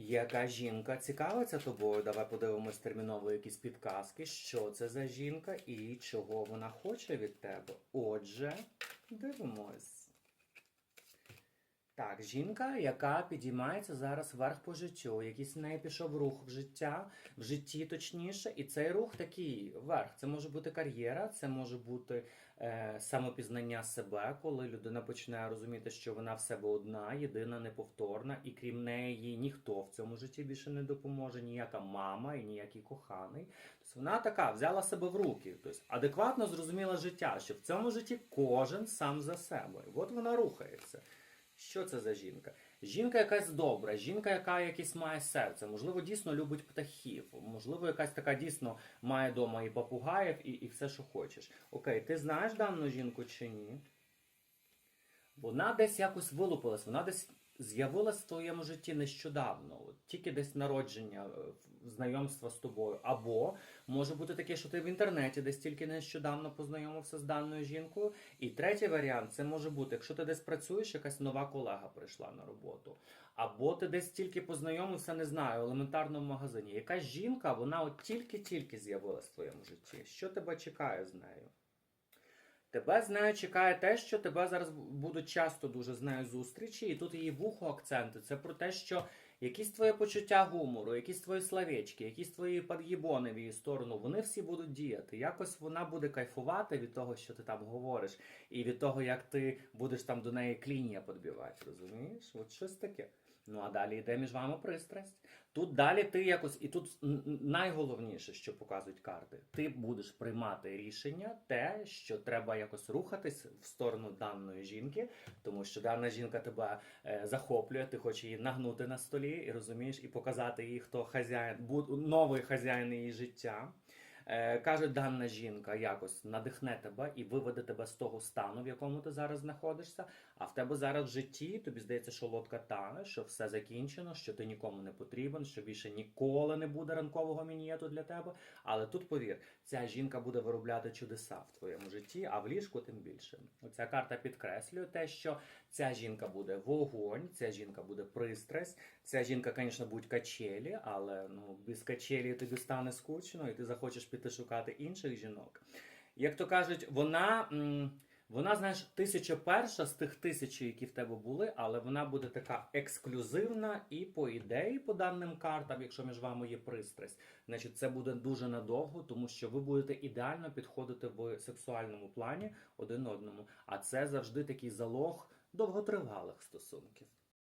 Яка жінка цікавиться тобою? Давай подивимось терміново якісь підказки, що це за жінка і чого вона хоче від тебе. Отже, дивимось. Так, жінка, яка підіймається зараз вверх по життю, якийсь в неї пішов рух в життя, в житті точніше, і цей рух такий вверх. Це може бути кар'єра, це може бути е, самопізнання себе, коли людина починає розуміти, що вона в себе одна, єдина, неповторна, і крім неї ніхто в цьому житті більше не допоможе, ніяка мама і ніякий коханий. Тобто вона така взяла себе в руки, тобто адекватно зрозуміла життя, що в цьому житті кожен сам за себе. От вона рухається. Що це за жінка? Жінка якась добра, жінка, яка якесь має серце, можливо, дійсно любить птахів, можливо, якась така дійсно має дома і попугаїв, і, і все, що хочеш. Окей, ти знаєш дану жінку чи ні? Вона десь якось вилупилась, вона десь з'явилась в твоєму житті нещодавно, от, тільки десь народження, е, знайомства з тобою. Або може бути таке, що ти в інтернеті десь тільки нещодавно познайомився з даною жінкою. І третій варіант це може бути, якщо ти десь працюєш, якась нова колега прийшла на роботу. Або ти десь тільки познайомився, не знаю, елементарно в магазині. Якась жінка, вона от тільки-тільки з'явилась в твоєму житті. Що тебе чекає з нею? Тебе з нею чекає те, що тебе зараз будуть часто дуже з нею зустрічі, і тут її вухо акценти. Це про те, що якісь твої почуття гумору, якісь твої словечки, якісь твої під'їбони в її сторону, вони всі будуть діяти. Якось вона буде кайфувати від того, що ти там говориш, і від того, як ти будеш там до неї клінія підбивати, розумієш? От щось таке. Ну а далі йде між вами пристрасть. Тут далі ти якось, і тут найголовніше, що показують карти, ти будеш приймати рішення, те, що треба якось рухатись в сторону даної жінки, тому що дана жінка тебе е, захоплює, ти хочеш її нагнути на столі і розумієш, і показати їй, хто хазяїн, новий хазяїн її життя. Е, каже, дана жінка якось надихне тебе і виведе тебе з того стану, в якому ти зараз знаходишся. А в тебе зараз в житті тобі здається, що лодка тане, що все закінчено, що ти нікому не потрібен, що більше ніколи не буде ранкового мінієту для тебе. Але тут повір, ця жінка буде виробляти чудеса в твоєму житті, а в ліжку тим більше. Оця карта підкреслює те, що ця жінка буде вогонь, ця жінка буде пристрасть, ця жінка, звісно, будуть качелі, але ну без качелі тобі стане скучно, і ти захочеш піти шукати інших жінок. Як то кажуть, вона. вона, знаєш, тисяча перша з тих тисячі, які в тебе були, але вона буде така ексклюзивна і по ідеї, по даним картам, якщо між вами є пристрасть, значить це буде дуже надовго, тому що ви будете ідеально підходити в сексуальному плані один одному. А це завжди такий залог довготривалих стосунків.